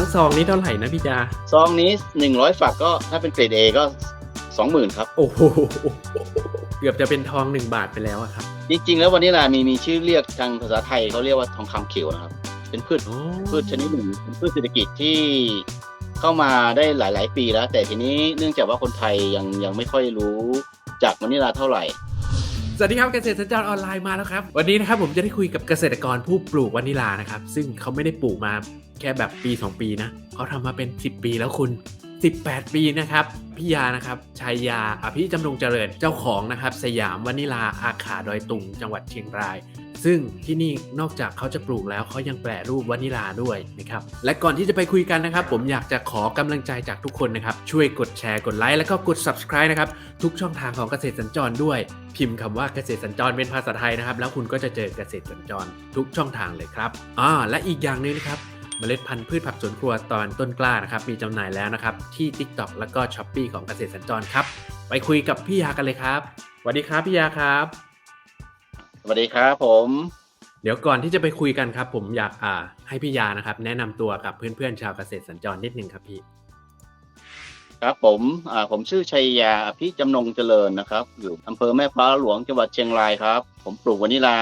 ทั้งซองนี้เท่าไหร่นะพี่ยาซองนี้ 100 ฝักก็ถ้าเป็นเกรด A ก็ 20,000 ครับ โอ้โหเกือบจะเป็นทองหนึ่งบาทไปแล้วอะครับ จริง ๆ แล้ววานิลามีมีชื่อเรียกทางภาษาไทยเขาเรียกว่าทองคำเขียวนะครับ เป็นพืชอ๋อพืชชนิดหนึ่งเป็นพืชเศรษฐกิจที่เข้ามาได้หลาย ๆ ปีแล้ว แต่ทีนี้เนื่องจากว่าคนไทยยังยังไม่ค่อยรู้จากวานิลาเท่าไหร่ สวัสดีครับเกษตรสัญจรออนไลน์มาแล้วครับ วันนี้นะครับผมจะได้คุยกับเกษตรกรผู้ปลูกวานิลานะครับ ซึ่งเขาไม่ได้ปลูกมา แค่แบบปี 2 ปีนะเขาทำมาเป็น 10 ปีแล้วคุณ 18 ปีนะครับพี่ยานะครับชัยยาอภิจำนงเจริญเจ้าของนะครับ สยามวานิลาอาขาดอยตุง จังหวัดเชียงราย ซึ่งที่นี่นอกจากเขาจะปลูกแล้วเขายังแปรรูปวานิลาด้วยนะครับและก่อนที่จะไปคุยกันนะครับ ผมอยากจะขอกำลังใจจากทุกคนนะครับ ช่วยกดแชร์กดไลค์แล้วก็กด subscribe นะครับทุกช่องทางของเกษตรสัญจรด้วย พิมพ์คำว่าเกษตรสัญจรเป็นภาษาไทยนะครับ แล้วคุณก็จะเจอเกษตรสัญจรทุกช่องทางเลยครับอ่าและอีกอย่างหนึงนะครับ เมล็ดพันธุ์พืชผักสวนครัวตอนต้นกล้านะครับ มีจำหน่ายแล้วนะครับ ที่ TikTok แล้วก็ s h อ p e e ของเกษตรสัญจรครับ ไปคุยกับพี่ยากันเลยครับสวัสดีครับพี่ยาครับ สวัสดีครับผม เดี๋ยวก่อนที่จะไปคุยกันครับ ผมอยากอ่าให้พี่ยานะครับ แนะนำตัวกับเพื่อนๆชาวเกษตรสัญจรนิดนึงครับพี่ครับผมอ่าผมชื่อชัยยาอภิจำนงเจริญนะครับ อยู่อำเภอแม่ฟ้าหลวงจังหวัดเชียงรายครับ ผมปลูกวานิลา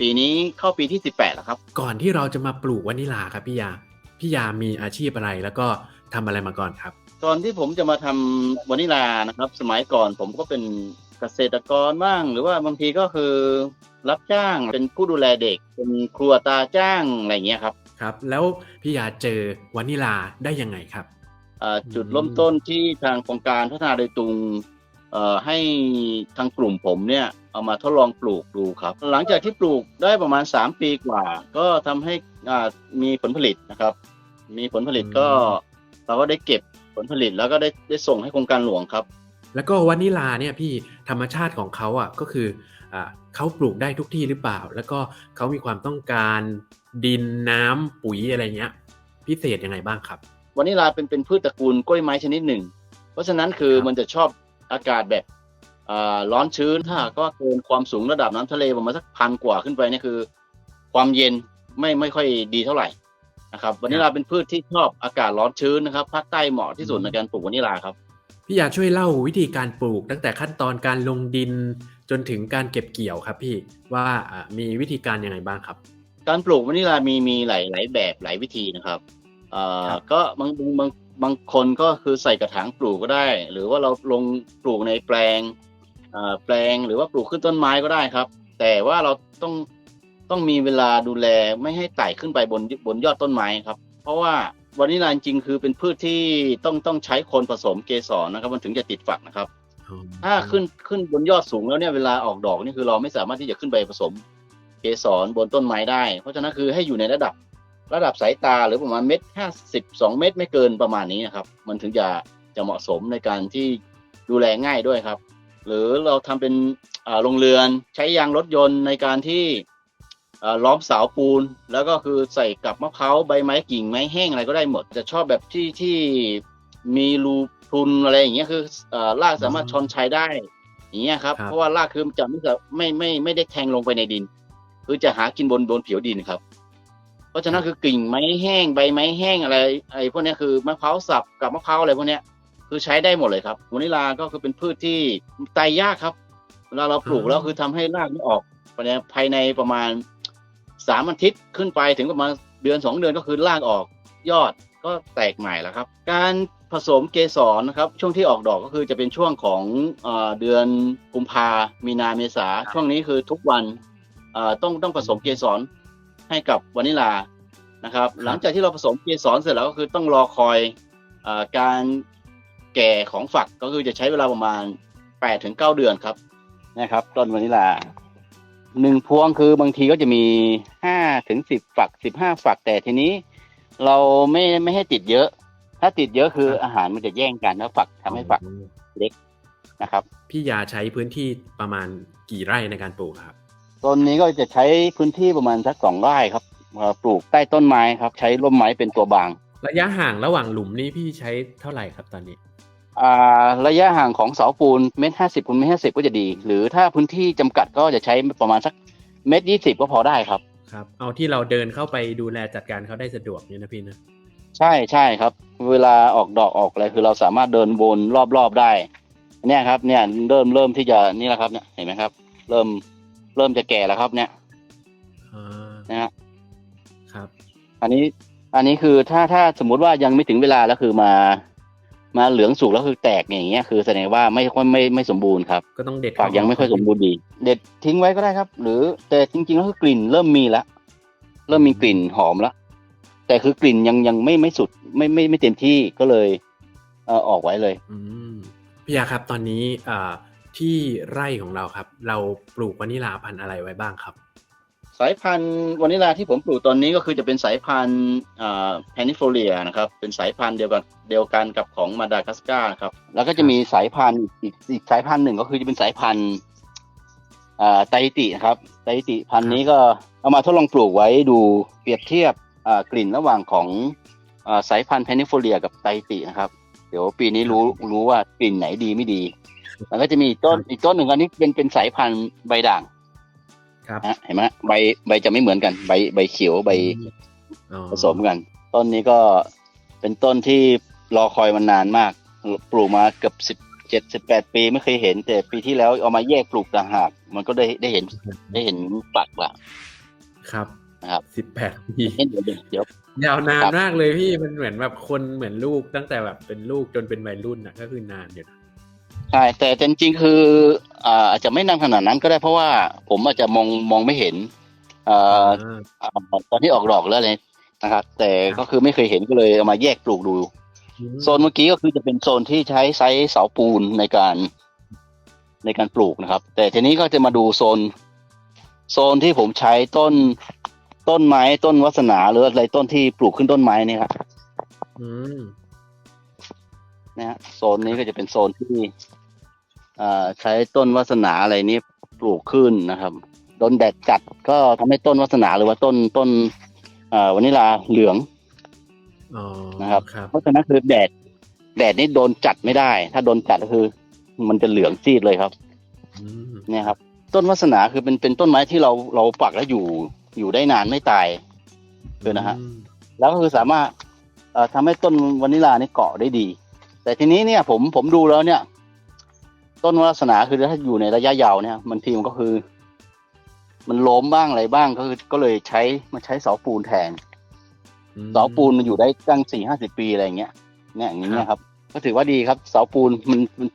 ปีนี้เข้าปีที่ 18แล้วครับ ก่อนที่เราจะมาปลูกวานิลาครับพี่ยา พี่ยามีอาชีพอะไรแล้วก็ทำอะไรมาก่อนครับตอนที่ผมจะมาทำวานิลานะครับ สมัยก่อนผมก็เป็นเกษตรกรบ้าง หรือว่าบางทีก็คือรับจ้างเป็นผู้ดูแลเด็ก เป็นครัวตาจ้างอะไรอย่างเงี้ยครับครับ แล้วพี่ยาเจอวานิลาได้ยังไงครับอ่าจุดอืมเริ่มต้นที่ทางโครงการพัฒนาโดยตรง เอ่อให้ทางกลุ่มผมเนี่ยเอามาทดลองปลูกดูครับ หลังจากที่ปลูกได้ประมาณ 3 ปีกว่า ก็ทำให้อ่ามีผลผลิตนะครับ มีผลผลิตก็ เราก็ได้เก็บผลผลิตแล้วก็ได้ได้ส่งให้โครงการหลวงครับ แล้วก็วานิลาเนี่ยพี่ธรรมชาติของเขาอะก็คืออ่าเขาปลูกได้ทุกที่หรือเปล่า แล้วก็เขามีความต้องการดินน้ำปุ๋ยอะไรเงี้ย พิเศษยังไงบ้างครับ วานิลาเป็นเป็นพืชตระกูลกล้วยไม้ชนิดหนึ่ง เพราะฉะนั้นคือครับ มันจะชอบ อากาศแบบอ่าร้อนชื้นถ้าหากก็เกินความสูงระดับน้ำทะเลประมาณสักพันกว่าขึ้นไปเนี่ยคือ ความเย็นไม่ไม่ค่อยดีเท่าไหร่นะครับวานิลาเป็นพืชที่ชอบอากาศร้อนชื้นนะครับภาคใต้เหมาะที่สุดในการปลูกวานิลาครับพี่ยาช่วยเล่าวิธีการปลูกตั้งแต่ขั้นตอนการลงดินจนถึงการเก็บเกี่ยวครับพี่ว่าอ่ามีวิธีการยังไงบ้างครับ การปลูกวานิลามีมีหลายหลายแบบหลายวิธีนะครับเอ่อครับก็บางบาง บางบางคนก็คือใส่กระถางปลูกก็ได้ หรือว่าเราลงปลูกในแปลงเอ่อแปลงหรือว่าปลูกขึ้นต้นไม้ก็ได้ครับ แต่ว่าเราต้องต้องมีเวลาดูแลไม่ให้ไต่ขึ้นไปบนบนยอดต้นไม้ครับ เพราะว่าวานิลาจริงๆคือเป็นพืชที่ต้องต้องใช้คนผสมเกสรนะครับ มันถึงจะติดฝักนะครับ ถ้าขึ้นขึ้นบนยอดสูงแล้วเนี่ยเวลาออกดอกนี่คือเราไม่สามารถที่จะขึ้นไปผสมเกสรบนต้นไม้ได้ เพราะฉะนั้นคือให้อยู่ในระดับ ระดับสายตาหรือประมาณเม็ดห้าสิบสองเม็ดไม่เกินประมาณนี้นะครับ มันถึงจะจะเหมาะสมในการที่ดูแลง่ายด้วยครับ หรือเราทำเป็นอ่าโรงเรือนใช้ยางรถยนต์ในการที่อ่าล้อมเสาปูน แล้วก็คือใส่กับมะพร้าวใบไม้กิ่งไม้แห้งอะไรก็ได้หมด จะชอบแบบที่ที่มีรูพรุนอะไรอย่างเงี้ยคืออ่ารากสามารถชอนชัยได้อย่างเงี้ยครับครับเพราะว่ารากคือมันจะไม่จะไม่ไม่ไม่ได้แทงลงไปในดิน คือจะหากินบนบนผิวดินครับเพ ราะฉะนั้นคือกิ่งไม้แห้งใบไม้แห้งอะไรไอ้พวกเนี้ยคือมะพร้าวสับกับมะพร้าวอะไรพวกเนี้ยคือใช้ได้หมดเลยครับวานิลาก็คือเป็นพืชที่ตายยากครับเวลาเราปลูกแล้วคือทำให้รากมันออกภายในภายในประมาณสามอาทิตย์ขึ้นไปถึงประมาณเดือนสองเดือนก็คือรากออกยอดก็แตกใหม่แล้วครับ การผสมเกสรนะครับช่วงที่ออกดอกก็คือจะเป็นช่วงของเออเดือนกุมภามีนาเมษาช่วงนี้คือทุกวันเอ่อต้องต้องผสมเกสร ให้กับวานิลานะครับ หลังจากที่เราผสมเกสรเสร็จแล้วก็คือต้องรอคอยเออการแก่ของฝักก็คือจะใช้เวลาประมาณ8ถึง9เดือนครับนะครับต้นวานิลาหนึ่งพวงคือบางทีก็จะมี5ถึง10ฝัก15ฝักแต่ทีนี้ เราไม่ไม่ให้ติดเยอะ ถ้าติดเยอะคือครับอาหารมันจะแย่งกันแล้วฝักทำให้ฝักนะครับ พี่ยาใช้พื้นที่ประมาณกี่ไร่ในการปลูกครับ ต้นนี้ก็จะใช้พื้นที่ประมาณสักสองไร่ครับเอ่อปลูกใต้ต้นไม้ครับ ใช้ร่มไม้เป็นตัวบาง ระยะห่างระหว่างหลุมนี่พี่ใช้เท่าไหร่ครับตอนนี้อ่าระยะห่างของเสาปูนเมตรห้าสิบคูณเมตรห้าสิบก็จะดี หรือถ้าพื้นที่จำกัดก็จะใช้ประมาณสักเมตรยี่สิบก็พอได้ครับครับ เอาที่เราเดินเข้าไปดูแลจัดการเขาได้สะดวกเนี่ยนะพี่นะใช่ใช่ครับ เวลาออกดอกออกอะไรคือเราสามารถเดินวนรอบๆได้ เนี่ยครับ เนี่ยเริ่มเริ่มที่จะนี่แหละครับเนี่ยเห็นไหมครับ เริ่ม เริ่มจะแก่แล้วครับ เนี่ยอ่านะฮะครับ อันนี้ อันนี้คือถ้าถ้าสมมุติว่ายังไม่ถึงเวลาแล้วคือมา มาเหลืองสุกแล้วคือแตกอย่างเงี้ยคือแสดงว่าไม่ค่อยไม่ไม่สมบูรณ์ครับก็ต้องเด็ดฝักยังไม่ค่อยสมบูรณ์ดี เด็ดทิ้งไว้ก็ได้ครับ หรือแต่จริงๆแล้วคือกลิ่นเริ่มมีแล้วเริ่มมีกลิ่นหอมแล้วแต่คือกลิ่นยังยังไม่ไม่สุดไม่ไม่ไม่เต็มที่ก็เลย เออออกไว้เลยอืมพี่ยาครับตอนนี้อ่า ที่ไร่ของเราครับ เราปลูกวานิลาพันธุ์อะไรไว้บ้างครับ สายพันธุ์วานิลาที่ผมปลูกตอนนี้ก็คือจะเป็นสายพันธุ์อ่าแพนิโฟเลียนะครับ เป็นสายพันธุ์เดียวกันเดียวกันกับของมาดากัสการ์ครับ แล้วก็จะมีสายพันธุ์อีกอีกสายพันธุ์หนึ่งก็คือจะเป็นสายพันธุ์อ่าไตรตินะครับไตรติพันธุ์นี้ก็เอามาทดลองปลูกไว้ดูเปรียบเทียบอ่ากลิ่นระหว่างของอ่าสายพันธุ์แพนิโฟเลียกับไตรตินะครับ เดี๋ยวปีนี้รู้รู้ว่ากลิ่นไหนดีไม่ดี แล้วก็จะมีอีกต้นอีกต้นหนึ่งอันนี้เป็นเป็นสายพันธุ์ใบด่างครับนะเห็นไหมใบใบจะไม่เหมือนกัน ใบใบเขียวใบอ๋อผสมกัน ต้นนี้ก็เป็นต้นที่รอคอยมานานมาก ปลูกมาเกือบสิบเจ็ดสิบแปดปีไม่เคยเห็น แต่ปีที่แล้วเอามาแยกปลูกต่างหาก มันก็ได้ได้เห็นได้เห็นปักละครับนะครับสิบแปดปีเห็นเดี๋ยวเดี๋ยวเดี๋ยวยาวนานครับมากเลยพี่มันเหมือนแบบคนเหมือนลูกตั้งแต่แบบเป็นลูกจนเป็นวัยรุ่นอะก็คือนานอยู่นะ ใช่แต่แต่จริงๆคืออ่าอาจจะไม่นานขนาดนั้นก็ได้เพราะว่าผมอาจจะมองมองไม่เห็นอ่าอ่าอ่าตอนที่ออกดอกแล้วเลยนะครับ แต่ก็คือไม่เคยเห็นก็เลยเอามาแยกปลูกดู โซนเมื่อกี้ก็คือจะเป็นโซนที่ใช้ไซส์เสาปูนในการในการปลูกนะครับ แต่ทีนี้ก็จะมาดูโซน โซนที่ผมใช้ต้นต้นไม้ต้นวัสนาหรืออะไรต้นที่ปลูกขึ้นต้นไม้เนี่ยครับอืมนะฮะโซนนี้ก็จะเป็นโซนที่อ่า ใช้ต้นวัสนาอะไรนี้ปลูกขึ้นนะครับโดนแดดจัดก็ทำให้ต้นวัสนาหรือว่าต้นต้นอ่าวานิลาเหลืองอ๋อนะครับครับ เพราะฉะนั้นคือแดด แดดนี่โดนจัดไม่ได้ ถ้าโดนจัดก็คือ มันจะเหลืองซีดเลยครับอืมเนี่ยครับ ต้นวัสนาคือเป็นเป็นต้นไม้ที่เราเราปักแล้วอยู่อยู่ได้นานไม่ตายคือนะฮะอืมแล้วก็คือสามารถเอ่อทำให้ต้นวานิลานี่เกาะได้ดี แต่ทีนี้เนี่ยผมผมดูแล้วเนี่ย ต้นวัสนาคือถ้าอยู่ในระยะยาวเนี่ยมันทีมันก็คือ มันล้มบ้างอะไรบ้างก็คือก็เลยใช้มาใช้เสาปูนแทนเสาปูนมันอยู่ได้ตั้งสี่ห้าสิบปีอะไรอย่างเงี้ยเนี่ยอย่างเงี้ยครับ ก็ถือว่าดีครับ เสาปูนมันมัน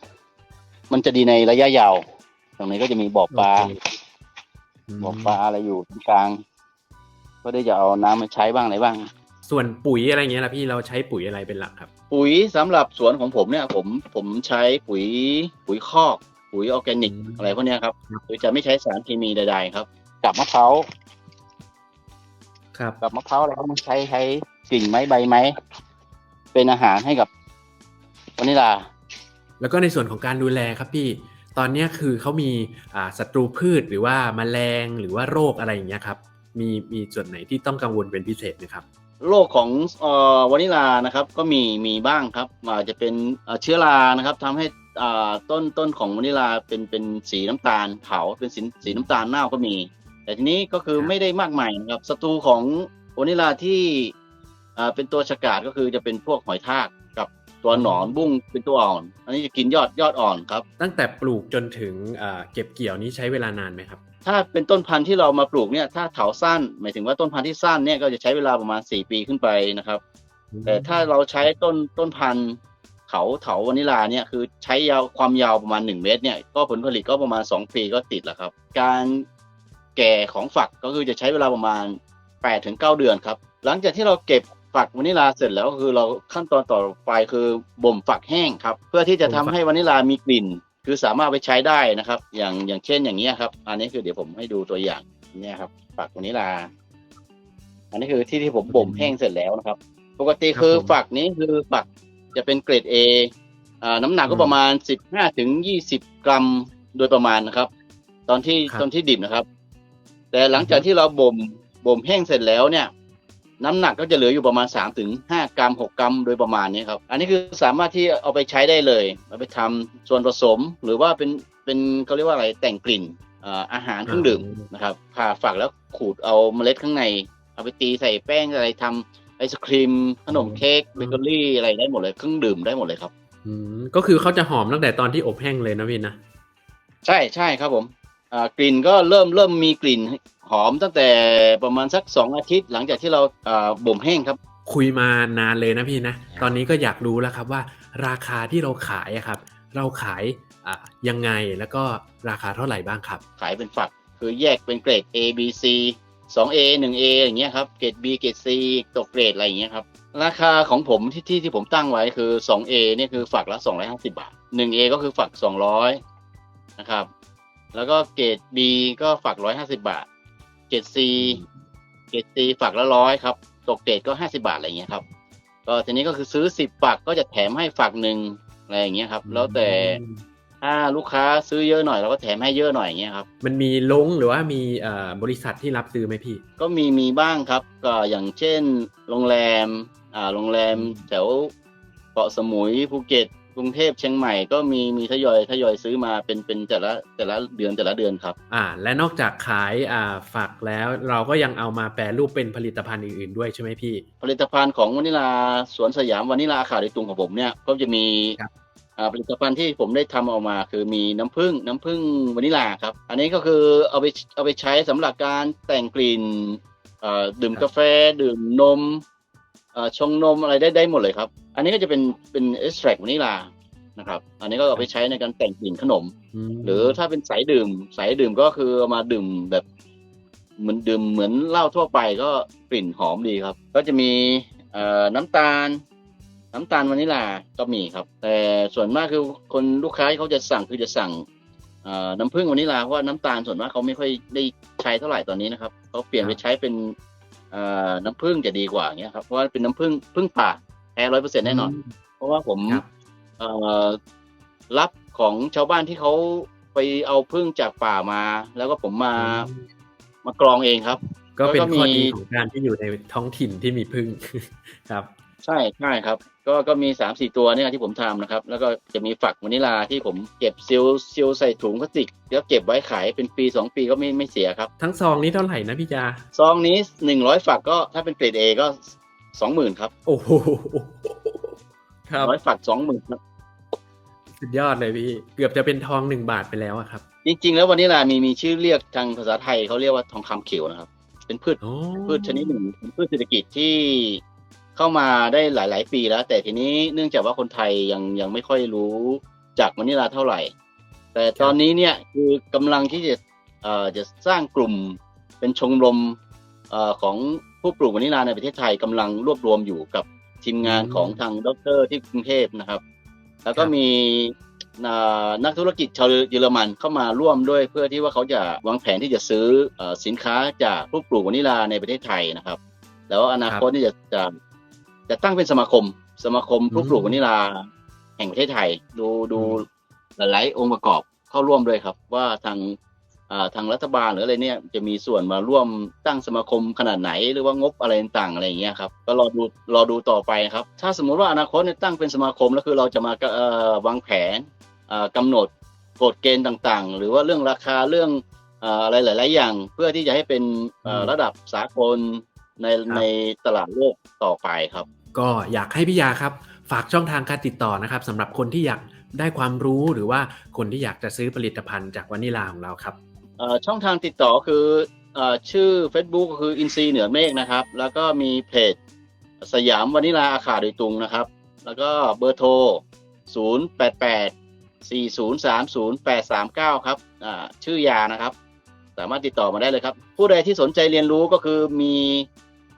มันจะดีในระยะยาว ตรงนี้ก็จะมีบ่อปลาโอเคมบ่อปลาอะไรอยู่ตรงกลาง ก็ได้จะเอาน้ำมาใช้บ้างอะไรบ้าง ส่วนปุ๋ยอะไรเงี้ยล่ะพี่เราใช้ปุ๋ยอะไรเป็นหลักครับ ปุ๋ยสำหรับสวนของผมเนี่ยผมผมใช้ปุ๋ยปุ๋ยคอก ปุ๋ยออร์แกนิกอืมอะไรพวกเนี้ยครับครับโดยจะไม่ใช้สารเคมีใด ๆ ครับ กับมะพร้าวครับกับมะพร้าวอะไรก็มันใช้ใช้กิ่งไม้ใบไม้เป็นอาหารให้กับวานิลา แล้วก็ในส่วนของการดูแลครับพี่ตอนเนี้ยคือเขามีอ่าศัตรูพืชหรือว่าแมลงหรือว่าโรคอะไรอย่างเงี้ยครับมีมีส่วนไหนที่ต้องกังวลเป็นพิเศษไหมครับ โรคของเอ่อวานิลานะครับก็มีมีบ้างครับอาจจะเป็นเอ่อเชื้อรานะครับทำให้อ่าต้นต้นของวานิลาเป็นเป็นสีน้ำตาลเผาเป็นสีสีน้ำตาลเน่าก็มี แต่ทีนี้ก็คือครับไม่ได้มากมายนะครับศัตรูของวานิลาที่อ่าเป็นตัวฉกาจก็คือจะเป็นพวกหอยทากกับตัวหนอนบุ้งเป็นตัวอ่อน อันนี้จะกินยอดยอดอ่อนครับ ตั้งแต่ปลูกจนถึงอ่าเก็บเกี่ยวนี้ใช้เวลานานไหมครับ ถ้าเป็นต้นพันธุ์ที่เรามาปลูกเนี่ยถ้าเถาสั้น หมายถึงว่าต้นพันธุ์ที่สั้นเนี่ยก็จะใช้เวลาประมาณสี่ปีขึ้นไปนะครับ แต่ถ้าเราใช้ต้นต้นพันธุ์เขาเถาวานิลาเนี่ยคือใช้ยาวความยาวประมาณ 1 เมตรเนี่ยก็ผลผลิตก็ประมาณ 2 ปีก็ติดแล้วครับ การแก่ของฝักก็คือจะใช้เวลาประมาณ8ถึง9เดือนครับ หลังจากที่เราเก็บฝักวานิลาเสร็จแล้วก็คือเราขั้นตอนต่อไปคือบ่มฝักแห้งครับ เพื่อที่จะทำให้วานิลามีกลิ่น คือสามารถเอาไปใช้ได้นะครับ อย่างอย่างเช่นอย่างนี้ยครับ อันนี้คือเดี๋ยวผมให้ดูตัวอย่างเนี่ยครับฝักวานิลา อันนี้คือที่ที่ผมบ่มแห้งเสร็จแล้วนะครับ ปกติคือครับผมฝักนี้คือฝักจะเป็นเกรด A อ่าน้ำหนักก็อืมประมาณ15ถึง20กรัมโดยประมาณนะครับ ตอนที่ครับตอนที่ดิบนะครับ แต่หลังจากที่เราบ่มบ่มแห้งเสร็จแล้วเนี่ย น้ำหนักก็จะเหลืออยู่ประมาณ 3 ถึง 5 กรัม 6 กรัมโดยประมาณนี้ครับ อันนี้คือสามารถที่เอาไปใช้ได้เลยเอาไปทำส่วนผสมหรือว่าเป็นเป็นเขาเรียกว่าอะไรแต่งกลิ่นอ่าอาหารเครื่องดื่มนะครับผ่าฝักแล้วขูดเอาเมล็ดข้างใน เอาไปตีใส่แป้งอะไรทไอศครีม ขนมเค้กเบเกอรี่อะไรได้หมดเลยเครื่องดื่มได้หมดเลยครับอืมก็คือเขาจะหอมตั้งแต่ตอนที่อบแห้งเลยนะพี่นะ ใช่ใช่ครับผมอ่ากลิ่นก็เริ่มเริ่มมีกลิ่น หอมตั้งแต่ประมาณสักสองอาทิตย์ หลังจากที่เราอ่าบ่มแห้งครับ คุยมานานเลยนะพี่นะ ตอนนี้ก็อยากรู้แล้วครับว่า ราคาที่เราขายอะครับ เราขายอะยังไงแล้วก็ราคาเท่าไหร่บ้างครับ ขายเป็นฝักคือแยกเป็นเกรด A B C 2A 1A อย่างเงี้ยครับ เกรด B เกรด C ตกเกรดอะไรอย่างเงี้ยครับ ราคาของผมที่ที่ที่ผมตั้งไว้คือ 2A เนี่ยคือฝักละ 250 บาท 1A ก็คือฝัก 200 นะครับ แล้วก็เกรด B ก็ฝัก 150 บาท เกรด C เกรด C ฝักละร้อยครับ ตกเกรดก็50บาทอะไรอย่างเงี้ยครับ ก็ทีนี้ก็คือซื้อ10ฝักก็จะแถมให้ฝักหนึ่งอะไรอย่างเงี้ยครับ แล้วแต่ถ้าลูกค้าซื้อเยอะหน่อยเราก็แถมให้เยอะหน่อยอย่างเงี้ยครับ มันมีลงหรือว่ามีเอ่อบริษัทที่รับซื้อไหมพี่ ก็มีมีบ้างครับ ก็อย่างเช่น โรงแรม อ่า โรงแรมอืมแถวเกาะสมุยภูเก็ต กรุงเทพเชียงใหม่ก็มีมีทยอยทยอยซื้อมาเป็นเป็นแต่ละแต่ละเดือนแต่ละเดือนครับอ่าและนอกจากขายอ่าฝักแล้วเราก็ยังเอามาแปรรูปเป็นผลิตภัณฑ์อื่นๆด้วยใช่ไหมพี่ ผลิตภัณฑ์ของวานิลาสวนสยามวานิลาอาขาโดยตรงของผมเนี่ยก็จะมีครับอ่าผลิตภัณฑ์ที่ผมได้ทำออกมา คือมีน้ำผึ้งน้ำผึ้งวานิลาครับ อันนี้ก็คือเอาไปเอาไปใช้สำหรับการแต่งกลิ่นเอ่อดื่มกาแฟดื่มนมเอ่อ ชงนมอะไรได้ได้หมดเลยครับ อันนี้ก็จะเป็นเป็นเอ็กซ์แทรวานิลานะครับ อันนี้ก็เอาไปใช้ในการแต่งกลิ่นขนมมหรือถ้าเป็นสายดื่ม สายดื่มก็คือเอามาดื่มแบบเหมือนดื่มเหมือนเหล้าทั่วไปก็กลิ่นหอมดีครับ ก็จะมีเอ่อน้ำตาล น้ำตาลวานิลาก็มีครับ แต่ส่วนมากคือคนลูกค้าที่เขาจะสั่งคือจะสั่งเอ่อน้ำผึ้งวานิลาเพราะว่าน้ำตาลส่วนมากเขาไม่ค่อยได้ใช้เท่าไหร่ตอนนี้นะครับเขาเปลี่ยนไปใช้เป็นเอ่อ น้ำผึ้งจะดีกว่าอย่างเงี้ยครับเพราะว่าเป็นน้ำผึ้งผึ้งป่าแท้ร้อยเปอร์เซ็นต์แน่นอน เพราะว่าผมครับเอ่อรับของชาวบ้านที่เขาไปเอาพึ่งจากป่ามา แล้วก็ผมมาอืมมากรองเองครับ ก็เป็นแล้วก็มีข้อดีของการที่อยู่ในท้องถิ่นที่มีพึ่งครับ ใช่ใช่ครับ ก็ก็มีสามสี่ตัวเนี่ยที่ผมทำนะครับ แล้วก็จะมีฝักวานิลาที่ผมเก็บซิลซิลใส่ถุงพลาสติกแล้วเก็บไว้ขายเป็นปีสองปีก็ไม่ไม่เสียครับ ทั้งซองนี้เท่าไหร่นะพี่จาซองนี้หนึ่งร้อยฝักก็ถ้าเป็นเกรดเอก็สองหมื่นครับ โอ้โหครับร้อยฝักสองหมื่นครับสุดยอดเลยพี่ เกือบจะเป็นทองหนึ่งบาทไปแล้วอะครับ จริง ๆ แล้ววานิลามีมีชื่อเรียกทางภาษาไทยเขาเรียกว่าทองคำเขียวนะครับ เป็นพืชโอ้พืชชนิดหนึ่งเป็นพืชเศรษฐกิจที่ เข้ามาได้หลาย ๆ ปีแล้ว แต่ทีนี้เนื่องจากว่าคนไทยยังยังไม่ค่อยรู้จากมะนิลาเท่าไหร่ แต่ตอนนี้เนี่ยคือกำลังที่จะเอ่อจะสร้างกลุ่มเป็นชมรมเอ่อของผู้ปลูกมะนิลาในประเทศไทยกำลังรวบรวมอยู่กับทีมงานของทางดรที่กรุงเทพนะครับ แล้วก็มีอ่านักธุรกิจชาวเยอรมันเข้ามาร่วมด้วยเพื่อที่ว่าเขาจะวางแผนที่จะซื้อเอ่อสินค้าจากผู้ปลูกวานิลาในประเทศไทยนะครับ แล้วอนาคตนี่จะจะ จะตั้งเป็นสมาคม สมาคมผู้ปลูกวานิลาแห่งประเทศไทย ดูดูหลายๆองค์ประกอบเข้าร่วมด้วยครับ ว่าทางอ่าทางรัฐบาลหรืออะไรเนี่ยจะมีส่วนมาร่วมตั้งสมาคมขนาดไหนหรือว่างบอะไรต่างๆอะไรอย่างเงี้ยครับก็รอดูรอดูต่อไปครับ ถ้าสมมุติว่าอนาคตเนี่ยตั้งเป็นสมาคมแล้วคือเราจะมาเอ่อวางแผนอ่ากำหนดกฎเกณฑ์ต่างๆ หรือว่าเรื่องราคาเรื่องอ่าอะไรหลาย ๆ อย่าง เพื่อที่จะให้เป็นเอ่ออืมระดับสากลในครับในตลาดโลกต่อไปครับ ก็อยากให้พี่ยาครับ ฝากช่องทางการติดต่อนะครับสำหรับคนที่อยากได้ความรู้หรือว่าคนที่อยากจะซื้อผลิตภัณฑ์จากวานิลาของเราครับช่องทางติดต่อคืออชื่อ Facebook ก็คืออินซีเหนือเมฆนะครับ แล้วก็มีเพจสยามวานิลาอาขาโดยตรงนะครับ แล้วก็เบอร์โทร 0 8 8 4 0 3 0 8 3 9 ครับชื่อยานะครับ สามารถติดต่อมาได้เลยครับ ผู้ใดที่สนใจเรียนรู้ก็คือมี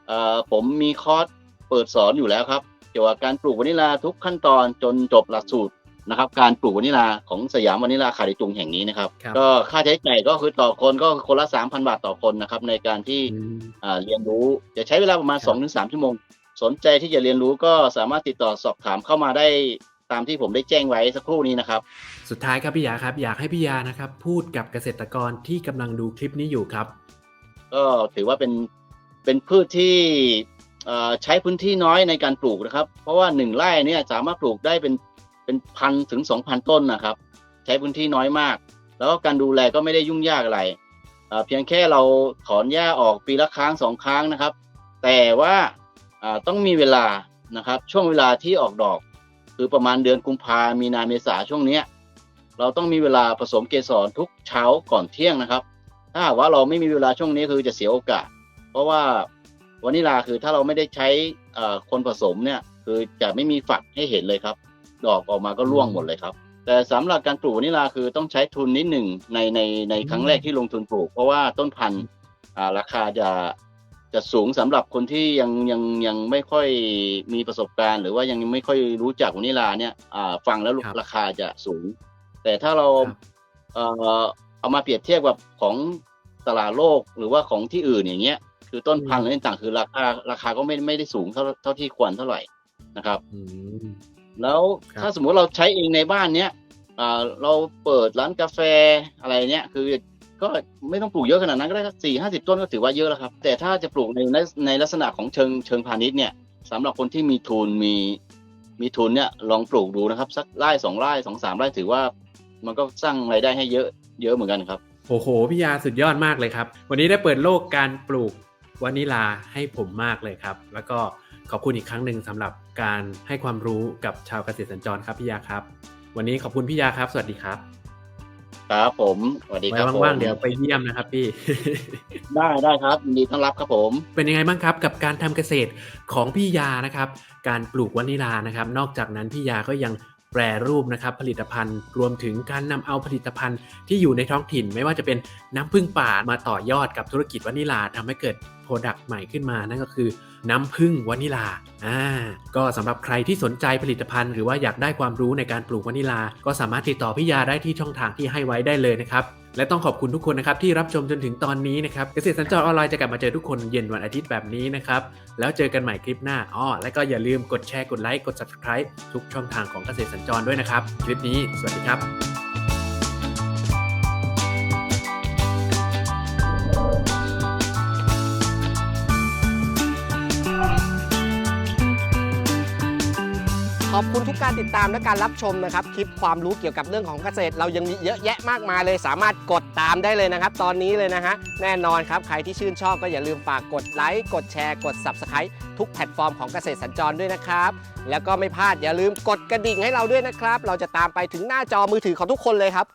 อผมมีคอร์ส เปิดสอนอยู่แล้วครับ เกี่ยวกับการปลูกวานิลาทุกขั้นตอนจนจบหลักสูตรนะครับ การปลูกวานิลาของสยามวานิลาคาริตุงแห่งนี้นะครับ ครับ ก็ค่าใช้จ่ายก็คือต่อคนก็คนละ3,000 บาทต่อคนนะครับ ในการที่ อืม อ่าเรียนรู้จะใช้เวลาประมาณครับ 2-3ชั่วโมง สนใจที่จะเรียนรู้ก็สามารถติดต่อสอบถามเข้ามาได้ตามที่ผมได้แจ้งไว้สักครู่นี้นะครับ สุดท้ายครับพี่ยาครับ อยากให้พี่ยานะครับ พูดกับเกษตรกรที่กำลังดูคลิปนี้อยู่ครับ ก็ถือว่าเป็นเป็นพืชที่เอ่อ ใช้พื้นที่น้อยในการปลูกนะครับ เพราะว่าหนึ่งไร่เนี่ยสามารถปลูกได้เป็นเป็นพันถึงสองพันต้นนะครับ ใช้พื้นที่น้อยมาก แล้วก็การดูแลก็ไม่ได้ยุ่งยากอะไรเอ่อเพียงแค่เราถอนหญ้าออกปีละครั้งสองครั้งนะครับ แต่ว่าต้องมีเวลานะครับ ช่วงเวลาที่ออกดอก คือประมาณเดือนกุมภามีนาเมษาช่วงเนี้ยเราต้องมีเวลาผสมเกสรทุกเช้าก่อนเที่ยงนะครับ ถ้าหากว่าเราไม่มีเวลาช่วงนี้คือจะเสียโอกาส เพราะว่า วานิลาคือถ้าเราไม่ได้ใช้เอ่อคนผสมเนี่ยคือจะไม่มีฝักให้เห็นเลยครับ ดอกออกมาก็ร่วงหมดเลยครับ แต่สำหรับการปลูกวานิลาคือต้องใช้ทุนนิดหนึ่งในในในครั้งแรกที่ลงทุนปลูก เพราะว่าต้นพันธุ์อ่าราคาจะจะสูงสำหรับคนที่ยังยังยังไม่ค่อยมีประสบการณ์ หรือว่ายังไม่ค่อยรู้จักวานิลาเนี่ยอ่าฟังแล้วครับราคาจะสูง แต่ถ้าเราครับเอ่อเอามาเปรียบเทียบกับของตลาดโลกหรือว่าของที่อื่นอย่างเงี้ย คือต้นพันธุ์อะไรต่างๆคือราคาราคาก็ไม่ไม่ได้สูงเท่าเท่าที่ควรเท่าไหร่นะครับอืมแล้วครับถ้าสมมุติเราใช้เองในบ้านเนี้ยอ่าเราเปิดร้านกาแฟอะไรเนี้ยคือก็ไม่ต้องปลูกเยอะขนาดนั้นก็ได้สี่ห้าสิบต้นก็ถือว่าเยอะแล้วครับ แต่ถ้าจะปลูกในในในลักษณะของเชิงเชิงพาณิชย์เนี่ยสำหรับคนที่มีทุนมีมีทุนเนี่ยลองปลูกดูนะครับ สักไร่สองไร่สองสามไร่ถือว่า มันก็สร้างรายได้ให้เยอะเยอะเหมือนกันครับโอ้โหพี่ยาสุดยอดมากเลยครับ วันนี้ได้เปิดโลกการปลูก วานิลาให้ผมมากเลยครับ แล้วก็ขอบคุณอีกครั้งหนึ่งสำหรับการให้ความรู้กับชาวเกษตรสัญจรครับพี่ยาครับ วันนี้ขอบคุณพี่ยาครับ สวัสดีครับ ครับผมสวัสดีคไว้รับผมว่างๆเดี๋ยวไปเยี่ยมนะครับพี่ ได้ได้ครับยินดีต้อนรับครับผม เป็นยังไงบ้างครับกับการทำเกษตรของพี่ยานะครับ การปลูกวานิลานะครับ นอกจากนั้นพี่ยาก็ยัง แปรรูปนะครับผลิตภัณฑ์ รวมถึงการนำเอาผลิตภัณฑ์ที่อยู่ในท้องถิ่น ไม่ว่าจะเป็นน้ำพึ่งป่ามาต่อยอดกับธุรกิจวานิลาทำให้เกิดโปรดักต์ใหม่ขึ้นมานั่นก็คือน้ำผึ้งวานิลา อ่า ก็สำหรับใครที่สนใจผลิตภัณฑ์ หรือว่าอยากได้ความรู้ในการปลูกวานิลา ก็สามารถติดต่อพี่ยาได้ที่ช่องทางที่ให้ไว้ได้เลยนะครับ และต้องขอบคุณทุกคนนะครับที่รับชมจนถึงตอนนี้นะครับเกษตรสัญจรออนไลน์จะกลับมาเจอทุกคนเย็นวันอาทิตย์แบบนี้นะครับ แล้วเจอกันใหม่คลิปหน้าอ้อและก็อย่าลืมกดแชร์กดไลค์กด subscribe ทุกช่องทางของเกษตรสัญจรด้วยนะครับ คลิปนี้ สวัสดีครับ ขอบคุณทุกการติดตามและการรับชมนะครับ คลิปความรู้เกี่ยวกับเรื่องของเกษตร เรายังมีเยอะแยะมากมายเลย สามารถกดตามได้เลยนะครับ ตอนนี้เลยนะฮะ แน่นอนครับ ใครที่ชื่นชอบก็อย่าลืมฝากกดไลค์ กดแชร์ กด Subscribe ทุกแพลตฟอร์มของเกษตรสัญจรด้วยนะครับ แล้วก็ไม่พลาดอย่าลืมกดกระดิ่งให้เราด้วยนะครับ เราจะตามไปถึงหน้าจอมือถือของทุกคนเลยครับ